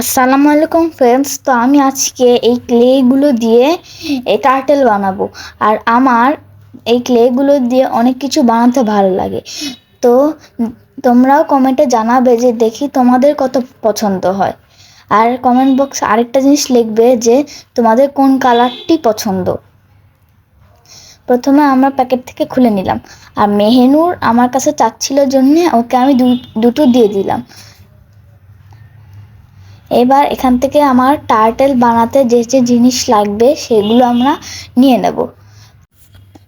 আসসালামু আলাইকুম ফ্রেন্ডস তো আমি আজকে এই ক্লেগুলো দিয়ে এই টার্টেল বানাবো। আর আমার এই ক্লেগুলো দিয়ে অনেক কিছু বানাতে ভালো লাগে। তো তোমরাও কমেন্টে জানাবে যে দেখি তোমাদের কত পছন্দ হয়। আর কমেন্ট বক্সে আরেকটা জিনিস লিখবে যে তোমাদের কোন কালারটি পছন্দ। প্রথমে আমরা প্যাকেট থেকে খুলে নিলাম। আর মেহেনুর আমার কাছে চাচ্ছিল জন্যে ওকে আমি দুটো দিয়ে দিলাম। এবার এখান থেকে আমার টার্টেল বানাতে যে যে জিনিস লাগবে সেগুলো আমরা নিয়ে নেব।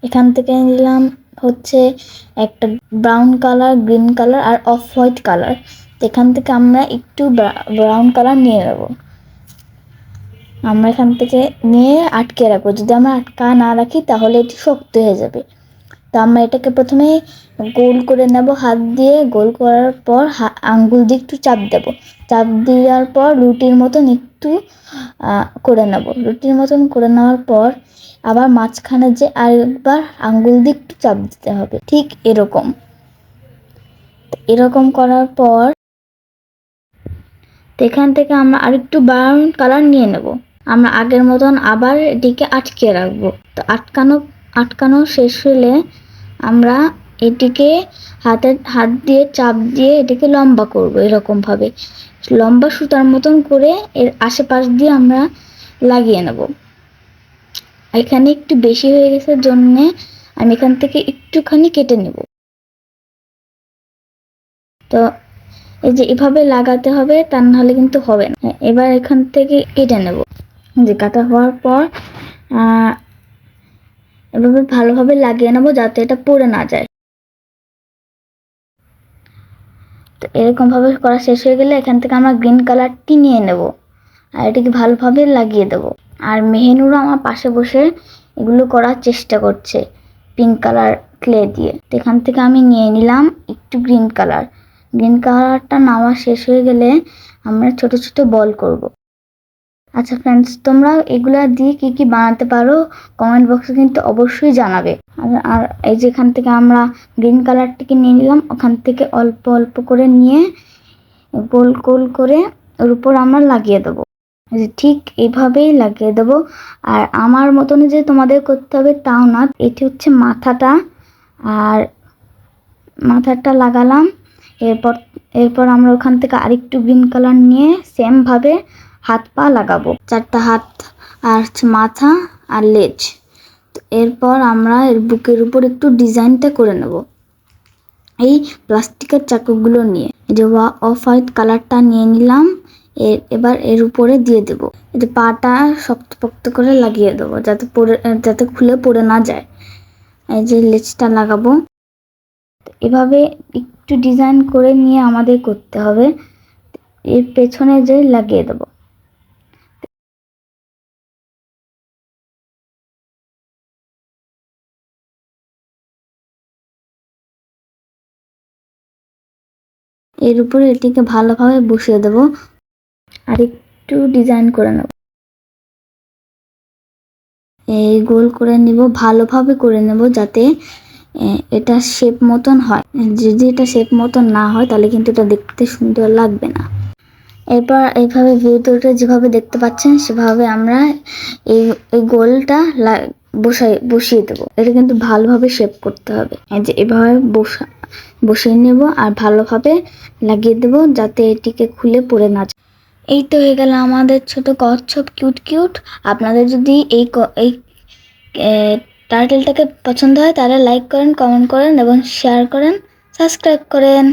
এখান থেকে নিলাম হচ্ছে একটা ব্রাউন কালার গ্রিন কালার আর অফ হোয়াইট কালার এখান থেকে আমরা একটু ব্রাউন কালার নিয়ে নেব। আমরা এখান থেকে নিয়ে আটকে রাখব। যদি আমরা আটকা না রাখি তাহলে এটি শক্ত হয়ে যাবে। তো আমরা এটাকে প্রথমে গোল করে নেব, হাত দিয়ে গোল করার পর আঙ্গুল দিয়ে একটু চাপ দেব। চাপ দেওয়ার পর রুটির মতন একটু করে নেব। রুটির মতন করে নেওয়ার পর আবার মাঝখানে যে আরেকবার আঙ্গুল দিয়ে একটু চাপ দিতে হবে, ঠিক এরকম। এরকম করার পর এখান থেকে আমরা আরেকটু ব্রাউন কালার নিয়ে নেব। আমরা আগের মতন আবার এটিকে আটকে রাখব। তো আটকানো আটকানো শেষ হলে আমরা এটিকে হাতের হাত দিয়ে, চাপ দিয়ে এটিকে লম্বা করব এরকম ভাবে লম্বা সুতার মতন করে এর আশেপাশ দিয়ে আমরা লাগিয়ে নেব। এখানে একটু বেশি হয়ে গেছে জন্যে আমি এখান থেকে একটুখানি কেটে নেব। তো এই যে এভাবে লাগাতে হবে, তা নাহলে কিন্তু হবে না। এবার এখান থেকে কেটে নেব। যে কাটা হওয়ার পর এভাবে ভালোভাবে লাগিয়ে নেব যাতে এটা পড়ে না যায়। তো এরকমভাবে করা শেষ হয়ে গেলে এখান থেকে আমরা গ্রিন কালারটি নিয়ে নেব। আর এটাকে ভালোভাবে লাগিয়ে দেব। আর মেহেনুরও আমার পাশে বসে এগুলো করার চেষ্টা করছে, পিঙ্ক কালার ক্লে দিয়ে। তো এখান থেকে আমি নিয়ে নিলাম একটু গ্রিন কালার। গ্রিন কালারটা নেওয়া শেষ হয়ে গেলে আমরা ছোট ছোট বল করব। আচ্ছা ফ্রেন্ডস তোমরা এগুলা দিয়ে কি কি বানাতে পারো? কমেন্ট বক্সে কিন্তু অবশ্যই জানাবে। আর এই যে এখান থেকে আমরা গ্রিন কালারটিকে নিয়ে নিলাম, ওখান থেকে অল্প অল্প করে নিয়ে গোল গোল করে ওর উপর আমরা লাগিয়ে দেবো। যে ঠিক এইভাবেই লাগিয়ে দেবো। আর আমার মতন যে তোমাদের করতে হবে তাও না, এটি হচ্ছে মাথাটা। আর মাথাটা লাগালাম। এরপর এরপর আমরা ওখান থেকে আরেকটু গ্রিন কালার নিয়ে সেম ভাবে হাত পা লাগাবো। চারটা হাত আর মাথা আর লেজ। এরপর আমরা এর বুকের উপর একটু ডিজাইনটা করে নেব। এই প্লাস্টিকের চাকুগুলো নিয়ে। যে অফ হোয়াইট কালারটা নিয়ে নিলাম। এর এবার এর উপরে দিয়ে দেব। যে পাটা শক্তপোক্ত করে লাগিয়ে দেবো যাতে পড়ে যাতে খুলে পড়ে না যায়। এই যে লেজটা লাগাবো। এভাবে একটু ডিজাইন করে নিয়ে আমাদের করতে হবে। এর পেছনে যে লাগিয়ে দেবো। এর উপরে এটিকে ভালোভাবে বসিয়ে দেব আর একটু ডিজাইন করে নেব। এই গোল করে নিব, ভালোভাবে করে নেব যাতে এটা শেপ মতন হয়। যদি এটা শেপ মতন না হয়, তাহলে কিন্তু এটা দেখতে সুন্দর লাগবে না। এরপর এইভাবে ভিতরটা যেভাবে দেখতে পাচ্ছেন, সেভাবে আমরা এই এই গোলটা বসাই, বসিয়ে দেবো। এটা কিন্তু ভালোভাবে শেপ করতে হবে। যে এভাবে বসা, বসিয়ে নেব আর ভালোভাবে লাগিয়ে দেব যাতে এটিকে খুলে পড়ে না যায়। এই তো হয়ে গেল আমাদের ছোট কচ্ছপ। Cute cute. আপনাদের যদি এই এই টার্টেলটাকে পছন্দ হয় তাহলে লাইক করেন কমেন্ট করেন এবং শেয়ার করেন। সাবস্ক্রাইব করেন।